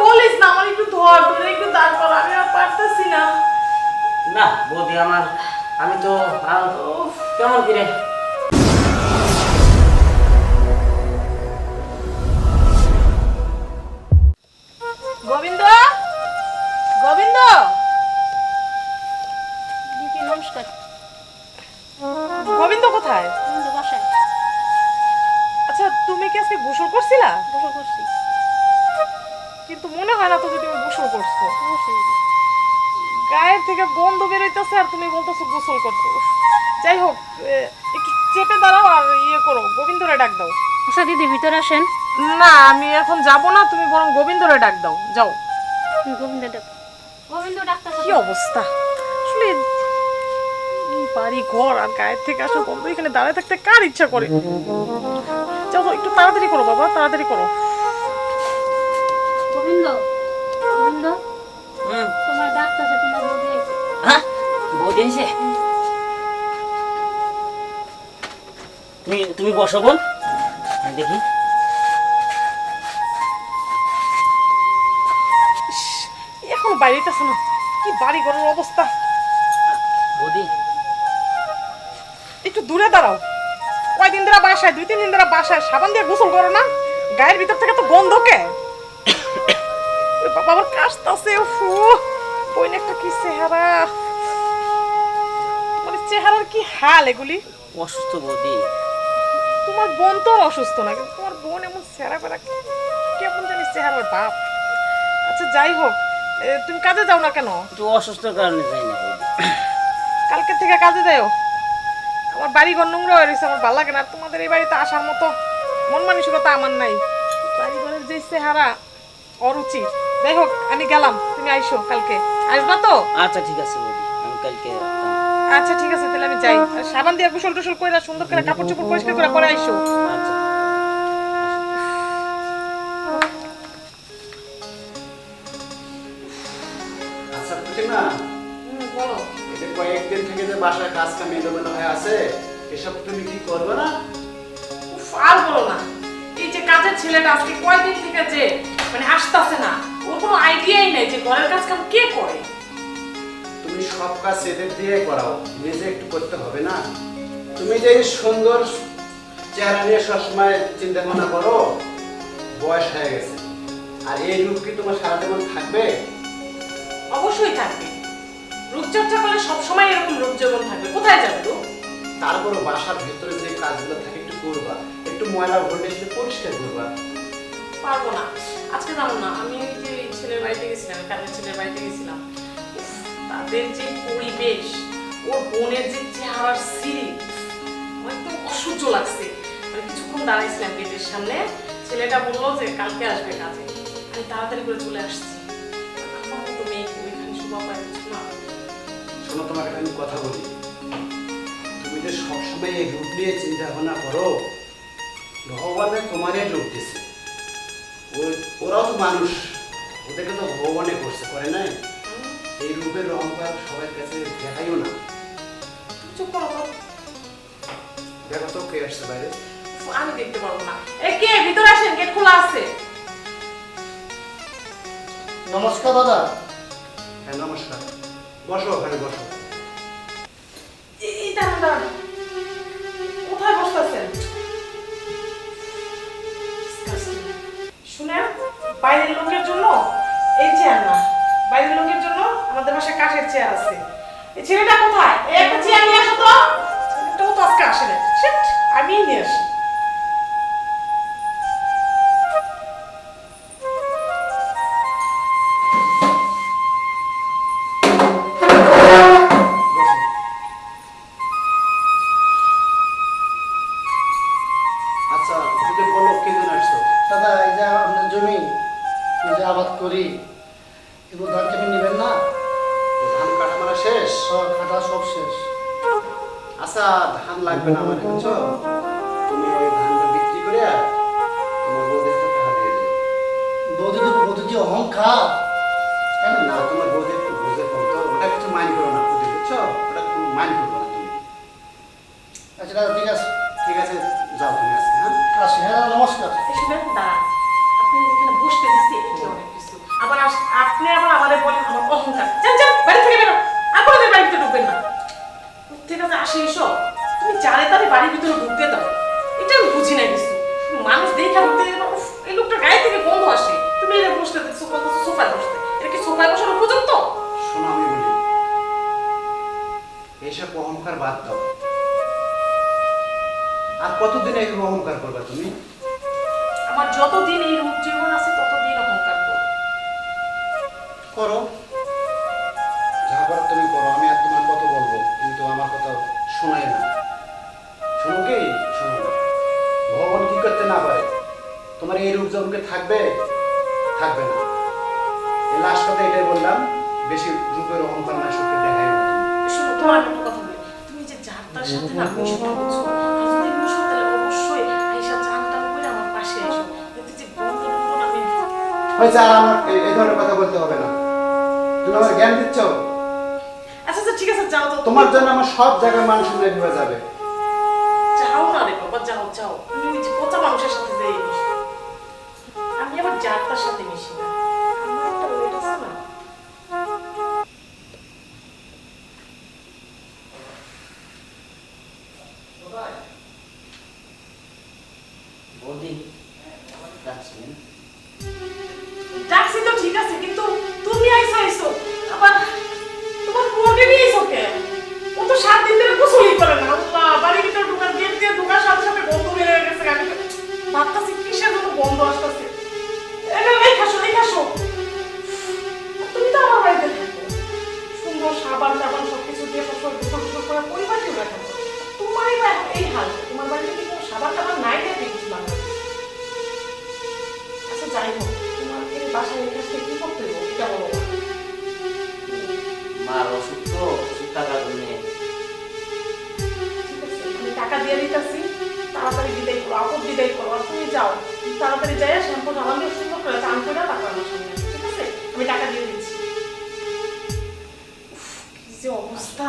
বলিস না আমার একটু ধর ধরে একটু দাঁড় কর আমি আর পারতেছি না। না বৌদি আমার আমি তো কেমন করে গোবিন্দ? গোবিন্দ? দিদি নমস্কার। গোবিন্দ কোথায়? বাসায়। আচ্ছা তুমি কি আজকে গোসল করছিলা? গোসল করছি। কিন্তু মনে হয় না তো যে তুমি গোসল করছ। গায়ের থেকে গন্ধ বেরোইতেছে আর তুমি বলতেছো গোসল করছ যাই হোক একটু চেপে দাঁড়াও আর ইয়ে করো গোবিন্দরে ডাক দাও। আচ্ছা দিদি ভিতরে আসেন। না আমি এখন যাব না তুমি বরং গোবিন্দরে ডাক দাও যাও। গোবিন্দ ডাক। গোবিন্দ ডাক্তার কি অবস্থা? আসলে বাড়ি ঘর আর গায়ের থেকে আসা গন্ধ এখানে দাঁড়ায় থাকতে কার ইচ্ছা করে? যাও যাও, একটু তাড়াতাড়ি করো বাবা তাড়াতাড়ি করো। গোবিন্দ গোবিন্দ তোমার ডাক্তার তোমার বৌদি হ্যাঁ বৌদি এসে তুমি তুমি বসো বোন। হ্যাঁ, দেখি। এখন বাইরেতেছে না। কি বাড়ি ঘরের অবস্থা। বৌদি। একটু দূরে দাঁড়াও। কয়দিন ধরে বাসায় দুই তিন দিন ধরে বাসায়। সাবান দিয়ে গোসল করো না। গায়ের ভিতর থেকে তো গন্ধ কে? বাবা আমার কাশতাছে বইন একটা কি চেহারা। মানে চেহারার কি হাল এগুলি? অসুস্থ বৌদি। তোমার বোন তো আর অসুস্থ না কিন্তু তোমার বোন এমন চেহারা বেড়া কেমন জানিস চেহারার বাপ। আচ্ছা যাই হোক তুমি কাজে যাও না কেন? একটু অসুস্থর কারণে যাই না কালকে থেকে কাজে যাও। আমার বাড়ি ঘর নোংরা হয়ে রয়েছে আমার ভালো লাগে না তোমাদের এই বাড়িতে আসার মতো মন মানসিকতা আমার নাই। বাড়ি ঘরের যে চেহারা অরুচি। যাই হোক আমি গেলাম। তুমি আইসো কালকে। আসবা তো? আচ্ছা ঠিক আছে বৌদি। আমি কালকে আচ্ছা ঠিক আছে তাহলে আমি যাই। আর সাবান দিয়ে গোসল টোসল করে সুন্দর করে কাপড় চোপড় পরিষ্কার করে পরে আইসো। আচ্ছা। আচ্ছা কয়েকদিন থেকে যে বাসায় কাজ কাম এলোমেলো হয়ে আছে এসব তুমি কি করবে না? আর বলো না। যে ছেলেটা আজকে কয়দিন থেকে যে মানে আসতেছে না ওর কোনো আইডিয়াই নেই যে ঘরের কাজ কাম কে করে। তুমি সব কাজ এদের দিয়ে করাও নিজে একটু করতে হবে না। তুমি যে সুন্দর চেহারা নিয়ে সবসময় চিন্তা ভাবনা করো বয়স হয়ে গেছে। আর এই রূপ কি তোমার সারা জীবন থাকবে? অবশ্যই থাকবে। রূপচর্চা করলে সবসময় এরকম রূপ যৌবন থাকবে। কোথায় যাবে তো তারপরও বাসার ভেতরে যে কাজগুলো থাকে একটু করবা। একটু ময়লা ভরে এসে পরিষ্কার করবা। পারব না। আজকে যাব না আমি ওই যে ছেলের বাড়িতে গেছিলাম কাজের ছেলের বাড়িতে গেছিলাম। তাদের যে পরিবেশ ওর বোনের যে চেহারার সিঁড়ি একদম অসহ্য লাগছে। মানে কিছুক্ষণ দাঁড়াইছিলাম গেটের সামনে ছেলেটা বলল যে কালকে আসবে কাজে। আমি তাড়াতাড়ি করে চলে আসছি। আমার মতো মেয়েকে ওইখানে শোভা পায় না। শোনো তোমাকে একটা আমি কথা বলি। তুমি যে সবসময় এই রূপ নিয়ে চিন্তা ভাবনা করো ভগবানে তোমারই রূপ দিছে। ওরাও তো মানুষ। ওদেরকে তো ভগবানে করছে করে নাই? এই রূপের অহংকার সবার কাছে দেখাইও না। চুপ করো তো। দেখো তো কে আসছে বাইরে। আমি দেখতে পারব না। এ কে? ভিতরে আসেন গেট খোলা আছে। নমস্কার দাদা। হ্যাঁ নমস্কার। বসো ওখানে বসো। এই এই দাঁড়ান দাঁড়ান। কোথায় বসতেছেন? বাইরের লোকের জন্য এই চেয়ার না। বাইরের লোকের জন্য আমাদের বাসায় কাঠের চেয়ার আছে। এই ছেলেটা কোথায়? একটা চেয়ার নিয়ে আসো তো। তো আজকে আসে না আমি নিয়ে আসি। আচ্ছা ঠিক আছে ঠিক আছে যাও তুমি আজকে হ্যাঁ? আসি হ্যাঁ নমস্কার। বাড়ির ভিতরে ঢুকতে দাও এটা আমি বুঝি না মানুষ দেখা এই লোকটা গায়ে থেকে গন্ধ আসে। তুমি এটা বসতে এটা কি সোফায় বসানো পর্যন্ত শোনো এসব অহংকার বাদ দাও। আর কতদিন এইরকম অহংকার করবে তুমি? আমার যতদিন এই রূপ জীবন তুমি আমার জ্ঞান দিচ্ছ? আচ্ছা আচ্ছা ঠিক আছে যাও তো তোমার জন্য আমার সব জায়গায় মানুষ নিয়ে ভেবে যাবে। যাও না রে বাবা যাও যাও। তুমি পচা মানুষের সাথে যাই আমি আবার যার তার সাথে মিশি না। বন্ধ আসতেছে। খাসো খাসো। তুমি তো আমার বাড়িতে থাকো। সুন্দর সাবান টাবান সব কিছু দিয়ে সব গোসল গোসল করে পরিবারকে রাখো তোমারই বা এই হাল তোমার বাড়িতে কি কোনো সাবান টাবান নাই না আচ্ছা যাই হোক তোমার এই বাসায় এই কাজটা কি করতে হবে? এটা বলো। মার অসুখ তো ওষুধ টাকার জন্য। ঠিক আছে আমি টাকা দিয়ে দিতেছি। তাড়াতাড়ি বিদায় করো আপদ বিদায় করো আর তুমি যাও। তাড়াতাড়ি যাই শ্যাম্পু দিয়ে সুন্দর করে চান করে তারপর আমার ঠিক আছে? আমি টাকা দিয়ে দিচ্ছি। যে অবস্থা।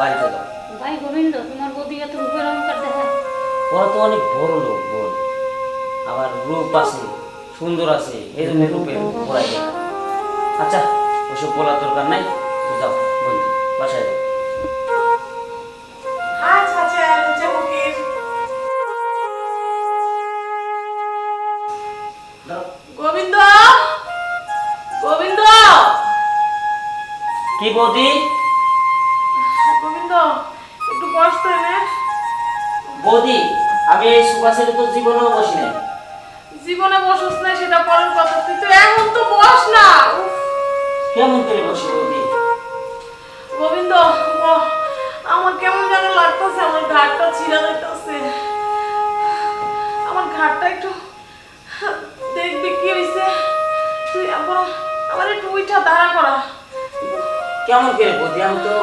বাড়িতে যাও ভাই গোবিন্দ তোমার বৌদি এত রূপের অহংকার দেখা ওরা তো অনেক বড় লোক বোন আবার রূপ আছে সুন্দর আছে এই জন্য রূপের দেখা আচ্ছা ওসব বলার দরকার নাই তো যাও বন্ধু বাসায় যাও। যাও। গোবিন্দ! গোবিন্দ! কি বৌদি? ছেলে তো জীবনেও বসি নাই। জীবনে বসস না সেটা পরের কথা। তুই তো এখন তো বস না। কেমন করে বসি বৌদি গোবিন্দ আমার কেমন যেন লাগতেছে আমার ঘাটটা ছিঁড়া যাইতেছে। আমার ঘাটটা একটু দেখবি কি হয়েছে তুই আমার একটু উইঠা দাঁড়া করা। কেমন করে বৌদি আমি তো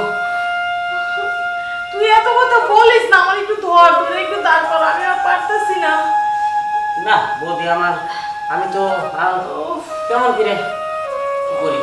তুই এত কথা বলিস না আমার একটু ধর ধরে একটু দাঁড় কর, আমি আর পারতেছি না। না, বৌদি আমার, আমি তো কেমন কি করি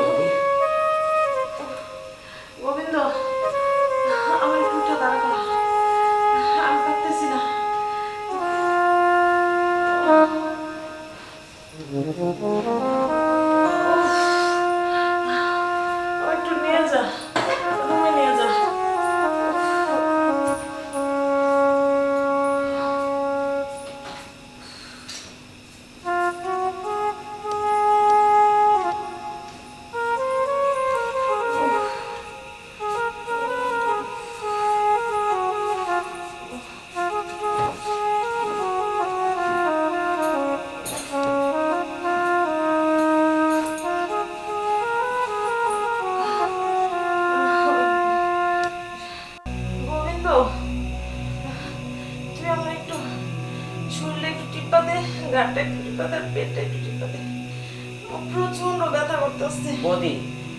করতেছে? বৌদি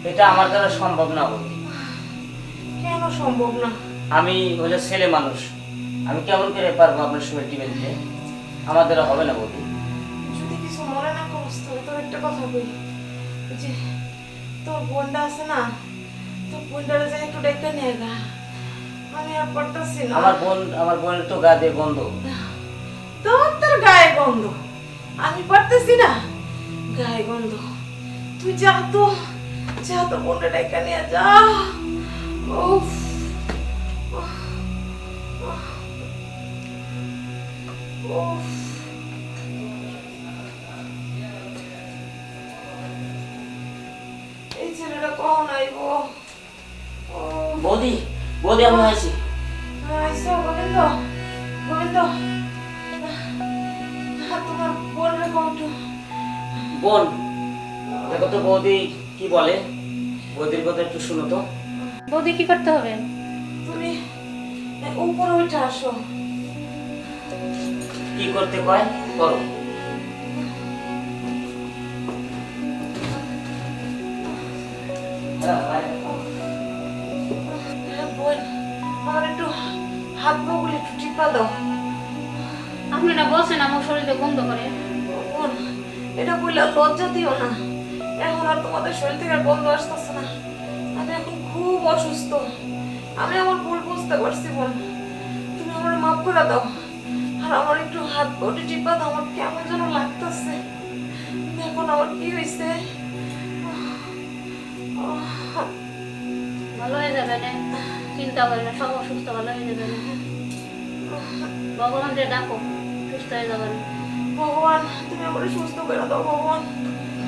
এটা আমার দ্বারা সম্ভব না বৌদি। কেন সম্ভব না? আমি হলো ছেলে মানুষ। আমি কেমন করে পারব আপনার শরীর টিপে দিতে আমার দ্বারা হবে না বৌদি। যদি কিছু মনে না করিস তো তোর একটা কথা ওই যে তোর বোনটা আছে না তোর তো বোনটারে যাই একটু ডেকে নিয়ে গা আমি আর পারতাছি না। আমার বোন আমার বোনের তো গা দিয়ে গন্ধ। তোর তোর গায়ে গন্ধ। আমি পারতেছি না গায়ে গন্ধ। তুই যা তো যা তো বোনটা ডেকে নিয়ে যা। উফ। উফ। এই ছেলেটা কখন আইব ও বৌদি বৌদি আমি আছি আইসো গোবিন্দ গোবিন্দ। তোমার বোনের কণ্ঠ বোন? দেখো তো বৌদি কি বলে? বৌদির কথা একটু শুনো তো। বৌদি কি করতে হবে? তুমি উপরে উঠে আসো। কি করতে কয়? করো। হ্যাঁ, হাত বগুলি একটু টিপা দাও। আপনি না বলছেন আমার শরীরে গন্ধ করে। এটা বললে লজ্জা দিও না। এখন আর তোমাদের শরীর থেকে আর গন্ধ আসতেছে না। আমি এখন খুব অসুস্থ। আমি আমার ভুল বুঝতে পারছি বোন তুমি আমার মাফ করে দাও। আর আমার একটু হাত বটি টিপা দাও আমার কেমন যেন লাগতেছে। দেখুন আমার কি হয়েছে ভালো হয়ে যাবে না? চিন্তা করে না সব অসুস্থ ভালো হয়ে যাবে না। ভগবানকে ডাকো সুস্থ হয়ে যাবেন ভগবান তুমি আমার সুস্থ করে দাও ভগবান।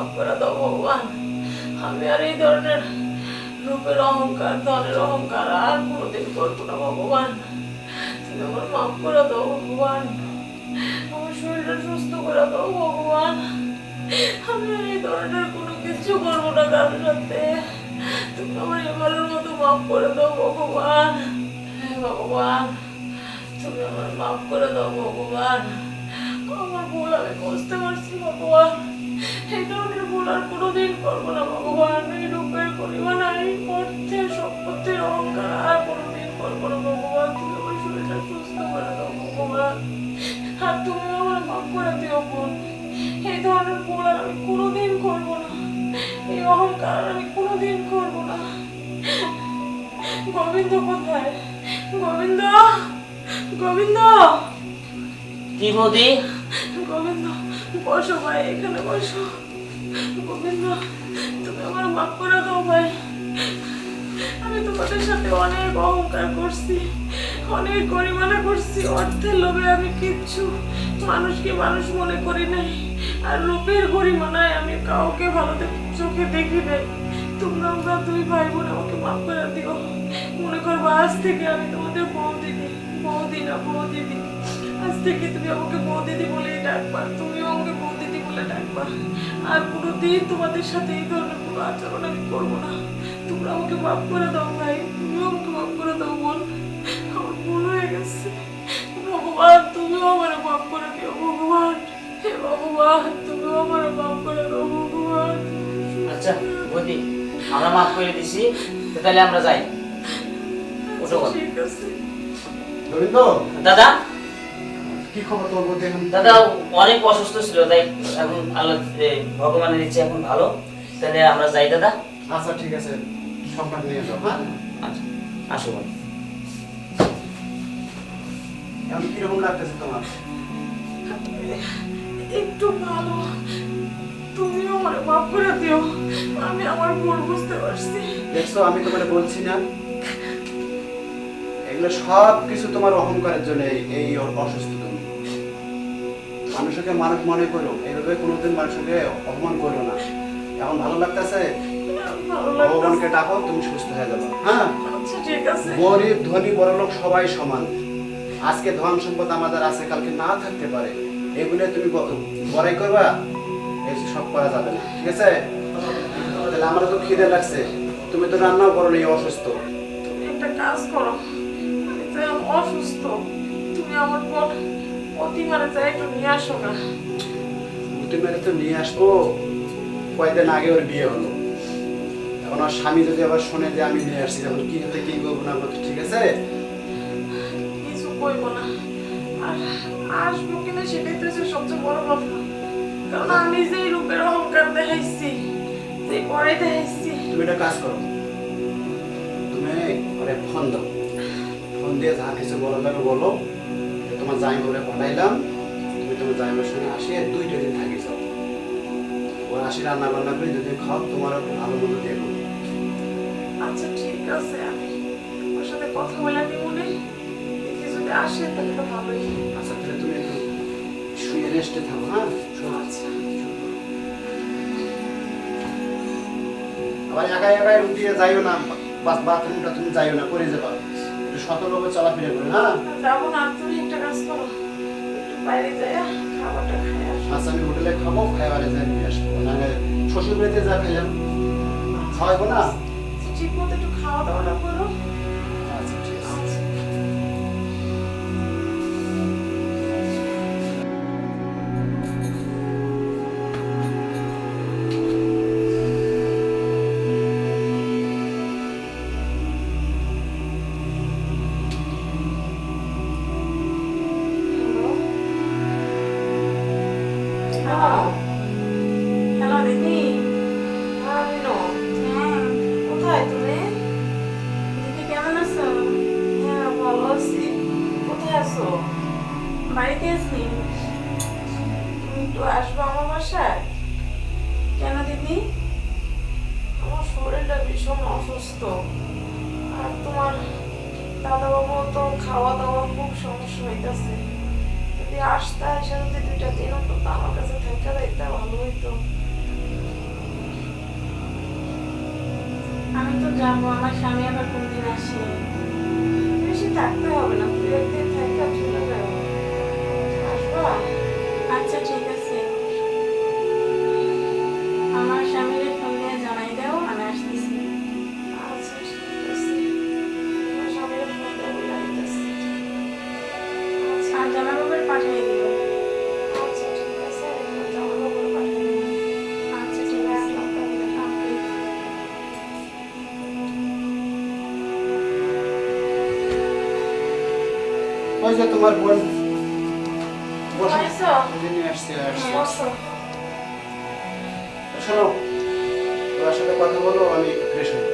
মাফ করে দাও ভগবান। আমি আর এই ধরনের রূপের অহংকার, ধনের অহংকার আর কোনোদিন করব না ভগবান। তুমি আমার মাফ করে দাও ভগবান। আমার শরীরটা সুস্থ করে দাও ভগবান। আমি আর এই ধরনের কোনো কিছু করব না কারোর সাথে। তুমি আমার এবারের মতো মাফ করে দাও ভগবান। ভগবান, তুমি আমার মাফ করে দাও ভগবান। আমার ভুল আমি বুঝতে পারছি, ভগবান। ধরনের ভুল আর কোনোদিন করব না ভগবান। এই রূপের পরিমাণ এই অর্থের সম্পত্তির অহংকার আর কোনোদিন করব না ভগবান। তুমি আমার শরীরটা সুস্থ করে দাও ভগবান। আর তুমি আমার মাফ করে দিও বোন। এই ধরনের ভুল আর আমি কোনোদিন করব না। এই অহংকার আমি কোনোদিন করব না। গোবিন্দ কোথায়? গোবিন্দ? গোবিন্দ? কি বৌদি? গোবিন্দ। বসো ভাই, এখানে বসো। গোবিন্দ, তুমি আমার মাফ করে দাও ভাই। আমি তোমাদের সাথে অনেক অহংকার করছি, অনেক গরিমানা করছি, অর্থের লোভে আমি কিচ্ছু মানুষকে মানুষ মনে করি নাই। আর লোভের গরিমানায় আমি কাউকে ভালো চোখে দেখি নাই। তোমরা আমরা দুই ভাই বোন আমাকে মাফ করে দিও। মনে করব আজ থেকে আমি তোমাদের বউ দিদি বউ দিনা বউ দিদি আজ থেকে তুমি আমাকে বউ দিদি বলেই ডাকবা। তুমিও আমাকে বউ দিদি বলে ডাকবা। আর কোনো দিন তোমাদের সাথে এই ধরনের কোনো আচরণ আমি করব না। তোমরা আমাকে মাফ করে দাও ভাই। তুমিও আমাকে মাফ করে দাও বোন। আমার ভুল হয়ে গেছে। ভগবান তুমিও আমার মাফ করে দিও ভগবান। হে ভগবান তুমিও আমার মাফ করে দাও ভগবান। আচ্ছা বৌদি আমরা মাফ করে দিছি। তাহলে আমরা যাই। ওঠো বল। ঠিক আছে। দাদা? কি খবর তোমার বলতে এখন দাদা অনেক অসুস্থ ছিল তাই এখন আল্লাহ ভগবানের ইচ্ছে এখন ভালো। তাহলে আমরা যাই দাদা। আচ্ছা ঠিক আছে। সম্মান নিয়ে যাও হ্যাঁ? আচ্ছা আসো। এখন কীরকম লাগতেছে তোমার? একটু ভালো। তুমিও আমার মাফ করে দিও। আমি আমার ভুল বুঝতে পারছি। দেখছ আমি তোমার বলছি না। এগুলো সব কিছু তোমার অহংকারের জন্য এই- অসুস্থ মানুষকে মানুষ মনে করো এইভাবে কোনোদিন মানুষকে অপমান করো না। এখন ভালো লাগতেছে? ভগবানকে ডাকো তুমি সুস্থ হয়ে যাবে। হ্যাঁ? আচ্ছা গরিব ধনী বড় লোক সবাই সমান। আজকে ধন সম্পদ আমাদের আছে কালকে না থাকতে পারে। এগুলো তুমি বড়াই করবা? এই সব করা যাবে না। ঠিক আছে? তাহলে আমার তো খিদে লাগছে। তুমি তো রান্নাও করো এই অসুস্থ। তুমি একটা কাজ করো। অসুস্থ। তুমি আমার বোন। প্রতিমারে যাই একটু নিয়ে আসো না। উঠে তো নিয়ে আসব। কয়েকদিন আগে ওর বিয়ে হলো। এখন ওর স্বামী যদি আবার শোনে যে আমি নিয়ে আসছি তখন কি হতে কি করব না করতে ঠিক আছে কিছু কইব না। আর আসব কিনা সেটাই তো সবচেয়ে বড় কথা। কারণ আমি যে রূপের অহংকার দেখাইছি যে পরে দেখাইছি। তুমি একটা কাজ করো। তুমি ওরে ফোন দাও। ফোন দিয়ে যা কিছু বলার লাগে বলো। তোমার জামাই বলে পাঠাইলাম তুমি তোমার জামাইয়ের সঙ্গে আসি আর দুইটা দিন থাকি যাও। আসি রান্না বান্না করে যদি খাও তোমার ভালো মতো দেখো আচ্ছা ঠিক আছে আমি ওর সাথে কথা বলে নিব নে। দেখি যদি আসে তাহলে তো ভালোই। আচ্ছা তাহলে তুমি একটু শুয়ে রেস্টে থাকো হ্যাঁ। আচ্ছা। আবার একা একা উঠিয়ে যাইও না বাথরুমটা তুমি যাইও না করে যাবা। একটু সতর্কভাবে চলাফেরা করে হ্যাঁ? যাব না তুমি বাইরে যাই খাবারটা খাই আসো। আচ্ছা আমি হোটেলে খাব খাইবারে যাই নিয়ে আসব। নাহলে শ্বশুর বাড়িতে যা না? ঠিক মতো একটু খাওয়া দাওয়াটা করো। কোথায় আছো? বাড়িতে আছি তুমি একটু আসব আমার বাসায়? কেন দিদি? আমার শরীরটা ভীষণ অসুস্থ। আর তোমার দাদাবাবু তো খাওয়া দাওয়া খুব সমস্যা হইতেছে। যদি আসতে এসে যদি দুইটা দিন অন্তত আমার কাছে থেকে যাইতে ভালো হইতো। আমি তো যাব আমার স্বামী আবার কোনদিন আসে? বেশি থাকতে হবে না তুই একদিন যে তোমার বোন বসো। পাইছো? ওই যে নিয়ে আসছি আসছি। বসো। শোনো তোমার সাথে কথা বলো আমি ফ্রেশ হই